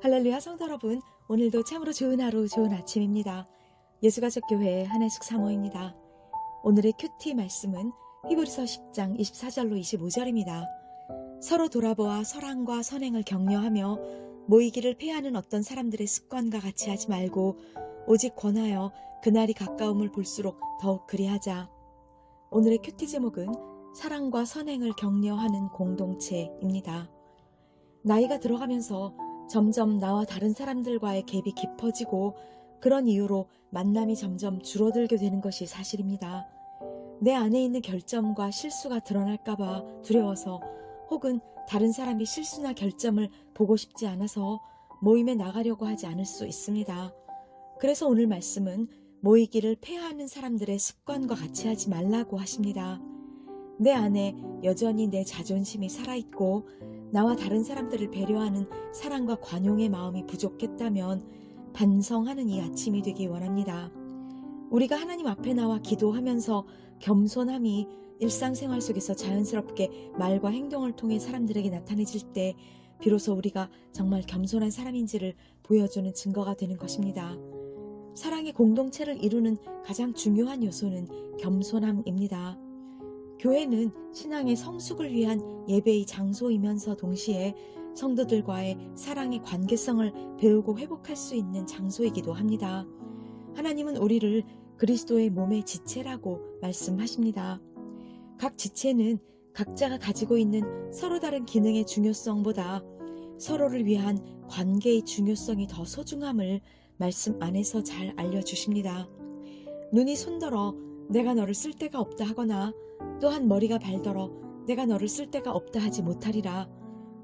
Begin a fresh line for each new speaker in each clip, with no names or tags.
할렐루야 성도 여러분, 오늘도 참으로 좋은 하루, 좋은 아침입니다. 예수가족교회 한혜숙 사모입니다. 오늘의 큐티 말씀은 히브리서 10장 24절로 25절입니다. 서로 돌아보아 사랑과 선행을 격려하며 모이기를 패하는 어떤 사람들의 습관과 같이 하지 말고 오직 권하여 그날이 가까움을 볼수록 더욱 그리하자. 오늘의 큐티 제목은 사랑과 선행을 격려하는 공동체입니다. 나이가 들어가면서 점점 나와 다른 사람들과의 갭이 깊어지고 그런 이유로 만남이 점점 줄어들게 되는 것이 사실입니다. 내 안에 있는 결점과 실수가 드러날까봐 두려워서 혹은 다른 사람이 실수나 결점을 보고 싶지 않아서 모임에 나가려고 하지 않을 수 있습니다. 그래서 오늘 말씀은 모이기를 폐하는 사람들의 습관과 같이 하지 말라고 하십니다. 내 안에 여전히 내 자존심이 살아있고 나와 다른 사람들을 배려하는 사랑과 관용의 마음이 부족했다면 반성하는 이 아침이 되기 원합니다. 우리가 하나님 앞에 나와 기도하면서 겸손함이 일상생활 속에서 자연스럽게 말과 행동을 통해 사람들에게 나타내질 때 비로소 우리가 정말 겸손한 사람인지를 보여주는 증거가 되는 것입니다. 사랑의 공동체를 이루는 가장 중요한 요소는 겸손함입니다. 교회는 신앙의 성숙을 위한 예배의 장소이면서 동시에 성도들과의 사랑의 관계성을 배우고 회복할 수 있는 장소이기도 합니다. 하나님은 우리를 그리스도의 몸의 지체라고 말씀하십니다. 각 지체는 각자가 가지고 있는 서로 다른 기능의 중요성보다 서로를 위한 관계의 중요성이 더 소중함을 말씀 안에서 잘 알려주십니다. 눈이 손들어 내가 너를 쓸 데가 없다 하거나 또한 머리가 발더러 내가 너를 쓸 데가 없다 하지 못하리라.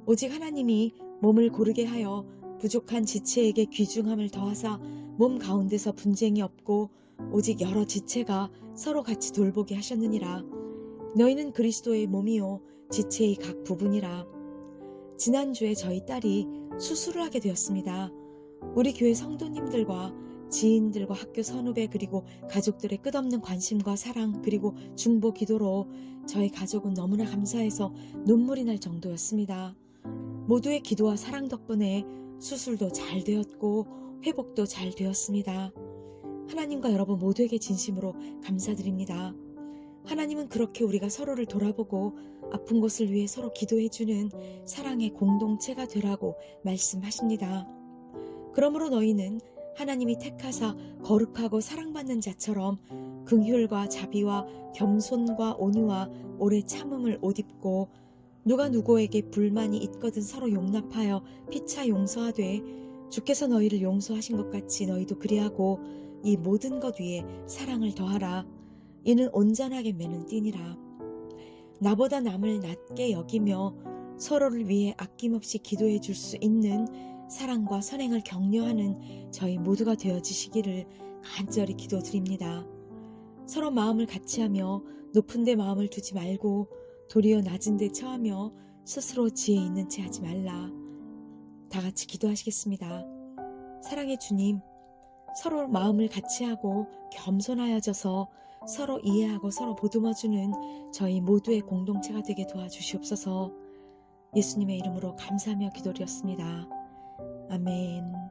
오직 하나님이 몸을 고르게 하여 부족한 지체에게 귀중함을 더하사 몸 가운데서 분쟁이 없고 오직 여러 지체가 서로 같이 돌보게 하셨느니라. 너희는 그리스도의 몸이요 지체의 각 부분이라. 지난주에 저희 딸이 수술을 하게 되었습니다. 우리 교회 성도님들과 지인들과 학교 선후배 그리고 가족들의 끝없는 관심과 사랑 그리고 중보 기도로 저희 가족은 너무나 감사해서 눈물이 날 정도였습니다. 모두의 기도와 사랑 덕분에 수술도 잘 되었고 회복도 잘 되었습니다. 하나님과 여러분 모두에게 진심으로 감사드립니다. 하나님은 그렇게 우리가 서로를 돌아보고 아픈 곳을 위해 서로 기도해주는 사랑의 공동체가 되라고 말씀하십니다. 그러므로 너희는 하나님이 택하사 거룩하고 사랑받는 자처럼 긍휼과 자비와 겸손과 온유와 오래 참음을 옷 입고 누가 누구에게 불만이 있거든 서로 용납하여 피차 용서하되 주께서 너희를 용서하신 것 같이 너희도 그리하고 이 모든 것 위에 사랑을 더하라. 이는 온전하게 매는 띠니라. 나보다 남을 낮게 여기며 서로를 위해 아낌없이 기도해 줄 수 있는 사랑과 선행을 격려하는 저희 모두가 되어지시기를 간절히 기도드립니다. 서로 마음을 같이하며 높은 데 마음을 두지 말고 도리어 낮은 데 처하며 스스로 지혜 있는 채 하지 말라. 다 같이 기도하시겠습니다. 사랑의 주님, 서로 마음을 같이하고 겸손하여져서 서로 이해하고 서로 보듬어주는 저희 모두의 공동체가 되게 도와주시옵소서 예수님의 이름으로 감사하며 기도드렸습니다. 아멘.